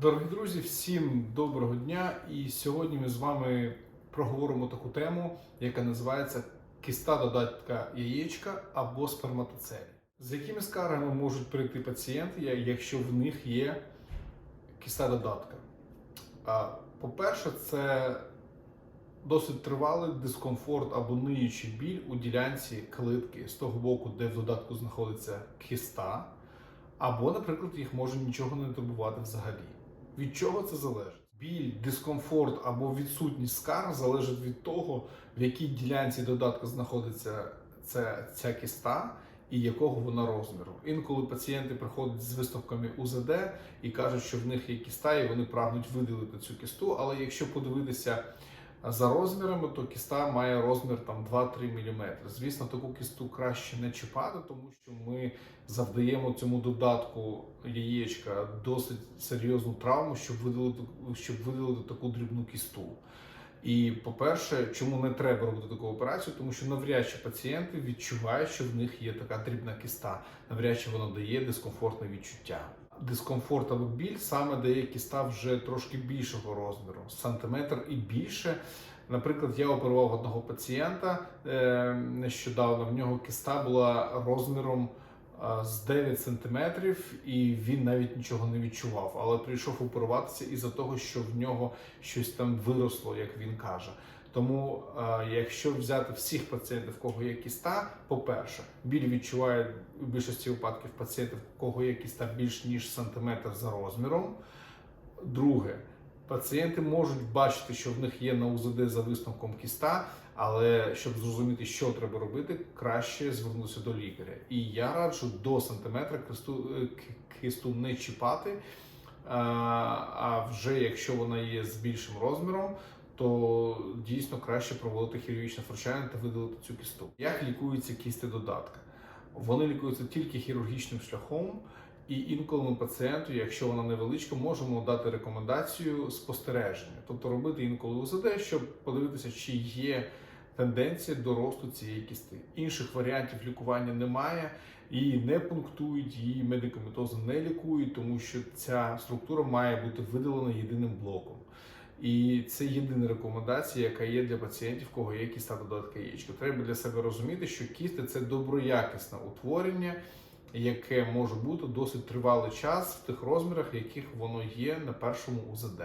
Дорогі друзі, всім доброго дня! І сьогодні ми з вами проговоримо таку тему, яка називається киста додатка яєчка або сперматоцелі. З якими скаргами можуть прийти пацієнти, якщо в них є киста додатка? По-перше, це досить тривалий дискомфорт або ниючий біль у ділянці клитки з того боку, де в додатку знаходиться киста. Або, наприклад, їх може нічого не турбувати взагалі. Від чого це залежить? Біль, дискомфорт або відсутність скарг залежить від того, в якій ділянці додатку знаходиться ця, ця кіста і якого вона розміру. Інколи пацієнти приходять з виставками УЗД і кажуть, що в них є кіста, і вони прагнуть виділити цю кісту. Але якщо подивитися за розмірами, то кіста має розмір там 2-3 мм. Звісно, таку кісту краще не чіпати, тому що ми завдаємо цьому додатку яєчка досить серйозну травму, щоб видалити, щоб видалити таку дрібну кісту. І по-перше, чому не треба робити таку операцію? Тому що навряд чи пацієнти відчувають, що в них є така дрібна кіста, навряд чи вона дає дискомфортне відчуття. Дискомфорт або біль саме дає кіста вже трошки більшого розміру, сантиметр і більше. Наприклад, я оперував одного пацієнта е, нещодавно. В нього кіста була розміром е, з 9 сантиметрів, і він навіть нічого не відчував. Але прийшов оперуватися із-за того, що в нього щось там виросло, як він каже. Тому, е, якщо взяти всіх пацієнтів, в кого є кіста, по-перше, біль відчуває у більшості випадків пацієнтів, в кого є кіста більш ніж сантиметр за розміром. Друге, пацієнти можуть бачити, що в них є на УЗД за висновком кіста, але щоб зрозуміти, що треба робити, краще звернутися до лікаря. І я раджу до сантиметра кисту, е, кисту не чіпати. А, а вже якщо вона є з більшим розміром, то дійсно краще проводити хірургічне втручання та видалити цю кісту. Як лікуються кісти додатка? Вони лікуються тільки хірургічним шляхом. І інколи ми пацієнту, якщо вона невеличка, можемо дати рекомендацію спостереження, тобто робити інколи УЗД, щоб подивитися, чи є тенденція до росту цієї кісти. Інших варіантів лікування немає, її не пунктують, її медикаментозом не лікують, тому що ця структура має бути видалена єдиним блоком. І це єдина рекомендація, яка є для пацієнтів, в кого є кіста додатка яєчка. Треба для себе розуміти, що кісти це доброякісне утворення, яке може бути досить тривалий час в тих розмірах, яких воно є на першому УЗД.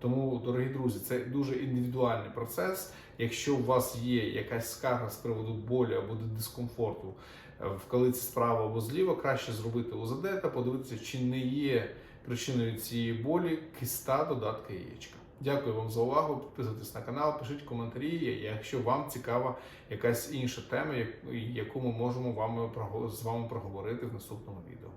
Тому, дорогі друзі, це дуже індивідуальний процес. Якщо у вас є якась скарга з приводу болі або дискомфорту в калиці справа або зліва, краще зробити УЗД та подивитися, чи не є причиною цієї болі киста додатка яєчка. Дякую вам за увагу. Підписуйтесь на канал, пишіть коментарі, якщо вам цікава якась інша тема, яку ми можемо з вами проговорити в наступному відео.